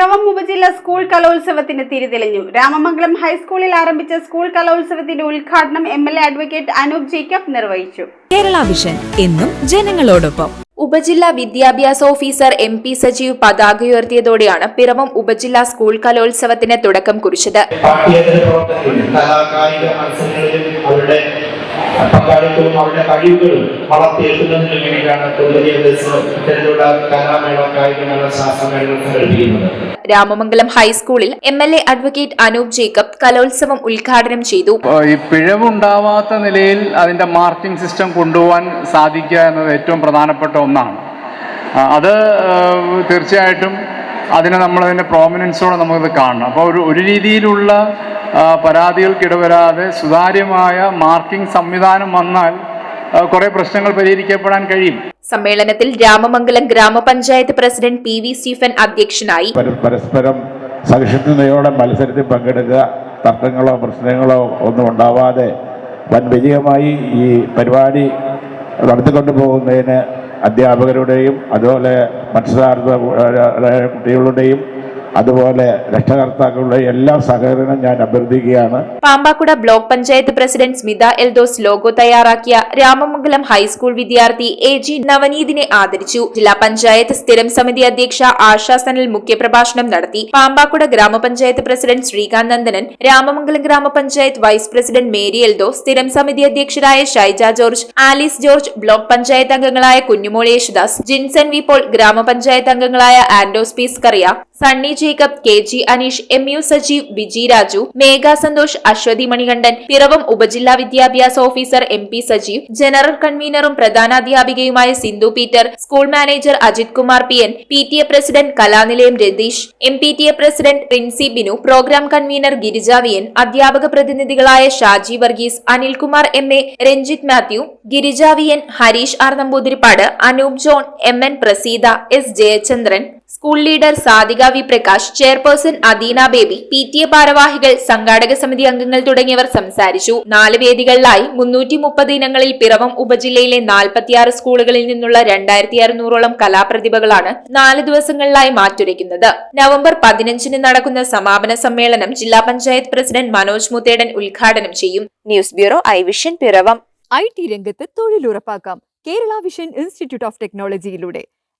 പിറവം ഉപജില്ല സ്കൂൾ കലോത്സവത്തിന് തിരിതെളിഞ്ഞു. രാമമംഗലം ഹൈസ്കൂളിൽ ആരംഭിച്ച സ്കൂൾ കലോത്സവത്തിന്റെ ഉദ്ഘാടനം M L A advocate Anoop Jacob നിർവഹിച്ചു. കേരള വിഷൻ എന്നും ജനങ്ങളോടൊപ്പം. ഉപജില്ലാ വിദ്യാഭ്യാസ ഓഫീസർ എം പി സജീവ് പതാക ഉയർത്തിയതോടെയാണ് പിറവം ഉപജില്ലാ സ്കൂൾ കലോത്സവത്തിന് തുടക്കം കുറിച്ചത്. പങ്കാളിത്തവും അവരുടെ കഴിവുകളും വളർത്തിയെടുക്കുന്നതിന് വേണ്ടിയിട്ടാണ് ഇത്തരത്തിലുള്ള കലാമേള കായികമേള ശാസ്ത്രമേളകൾ സംഘടിപ്പിക്കുന്നത്. രാമമംഗലം ഹൈസ്കൂളിൽ M L A advocate Anoop Jacob കലോത്സവം ഉദ്ഘാടനം ചെയ്തു. ഈ പിഴവുണ്ടാവാത്ത നിലയിൽ അതിന്റെ മാർക്കിംഗ് സിസ്റ്റം കൊണ്ടുപോകാൻ സാധിക്കുക എന്നത് ഏറ്റവും പ്രധാനപ്പെട്ട ഒന്നാണ്. അത് തീർച്ചയായിട്ടും അതിനെ നമ്മളതിന്റെ പ്രോമിനൻസോടെ നമുക്കത് കാണണം. അപ്പോൾ ഒരു ഒരു രീതിയിലുള്ള പരാതികൾക്കിടവരാതെ സുതാര്യമായ മാർക്കിംഗ് സംവിധാനം വന്നാൽ കുറെ കുറേ പ്രശ്നങ്ങൾ പരിഹരിക്കപ്പെടാൻ കഴിയും. സമ്മേളനത്തിൽ രാമമംഗലം ഗ്രാമപഞ്ചായത്ത് പ്രസിഡന്റ് പി വി സ്റ്റീഫൻ അധ്യക്ഷനായി. പരസ്പരം സഹിഷ്ണുതയോടെ മത്സരത്തിൽ പങ്കെടുക്കുക തർക്കങ്ങളോ പ്രശ്നങ്ങളോ ഒന്നും ഉണ്ടാവാതെ വൻ വിജയമായി ഈ പരിപാടി നടത്തിക്കൊണ്ടു പോകുന്നതിന് അധ്യാപകരുടെയും അതുപോലെ മത്സരാർത്ഥ കുട്ടികളുടെയും അതുപോലെ രക്ഷകർത്താക്കളുടെ എല്ലാ സഹകരണം ഞാൻ അഭ്യർത്ഥിക്കുകയാണ്. Pampakuda block panchayat president Smitha Eldhose logo തയ്യാറാക്കിയ രാമമംഗലം ഹൈസ്കൂൾ വിദ്യാർത്ഥി എ ജി നവനീതിനെ ആദരിച്ചു. ജില്ലാ പഞ്ചായത്ത് സ്ഥിരം സമിതി അധ്യക്ഷ ആശാ സനൽ മുഖ്യപ്രഭാഷണം നടത്തി. പാമ്പാക്കുട ഗ്രാമപഞ്ചായത്ത് പ്രസിഡന്റ് ശ്രീകാന്ത് നന്ദനൻ രാമമംഗലം ഗ്രാമപഞ്ചായത്ത് വൈസ് പ്രസിഡന്റ് മേരി എൽദോസ് സ്ഥിരം സമിതി അധ്യക്ഷരായ ഷൈജ ജോർജ് ആലീസ് ജോർജ് ബ്ലോക്ക് പഞ്ചായത്ത് അംഗങ്ങളായ കുഞ്ഞുമോൾ യേശുദാസ് ജിൻസൺ വി പോൾ ഗ്രാമപഞ്ചായത്ത് അംഗങ്ങളായ Andos P Scaria Sunny Jacob K G Aneesh M U Sajeev Viji Raju Megha Santhosh Aswathy Manikandan Piravom ഉപജില്ലാ വിദ്യാഭ്യാസ officer M P Sajeev general കൺവീനറും പ്രധാനാധ്യാപികയുമായ Sindhu Peter school manager Ajith Kumar P N P T A president Kalanilayam Ratheesh M P T A president Princy Binu programme convener Girija വിയൻ അധ്യാപക പ്രതിനിധികളായ Shaji Varghese Anilkumar M A Ranjith Mathew Girija വിയൻ Harish R Namboothiripad Anoop John M N Praseetha S Jayachandran school leader Sadhika V Prakash chairperson Adeena Baby P T A ഭാരവാഹികൾ സംഘാടക സമിതി അംഗങ്ങൾ തുടങ്ങിയവർ സംസാരിച്ചു. നാല് വേദികളിലായി മുന്നൂറ്റി മുപ്പത് ഇനങ്ങളിൽ പിറവം ഉപജില്ലയിലെ നാൽപ്പത്തിയാറ് സ്കൂളുകളിൽ നിന്നുള്ള രണ്ടായിരത്തി അറുന്നൂറോളം കലാപ്രതിഭകളാണ് നാല് ദിവസങ്ങളിലായി മാറ്റുരയ്ക്കുന്നത്. നവംബർ പതിനഞ്ചിന് നടക്കുന്ന സമാപന സമ്മേളനം ജില്ലാ പഞ്ചായത്ത് പ്രസിഡന്റ് മനോജ് മുത്തേടൻ ഉദ്ഘാടനം ചെയ്യും. News bureau I vision Piravom. I T രംഗത്ത് തൊഴിലുറപ്പാക്കാം. Kerala vision institute of ടെക്നോളജിയിലൂടെ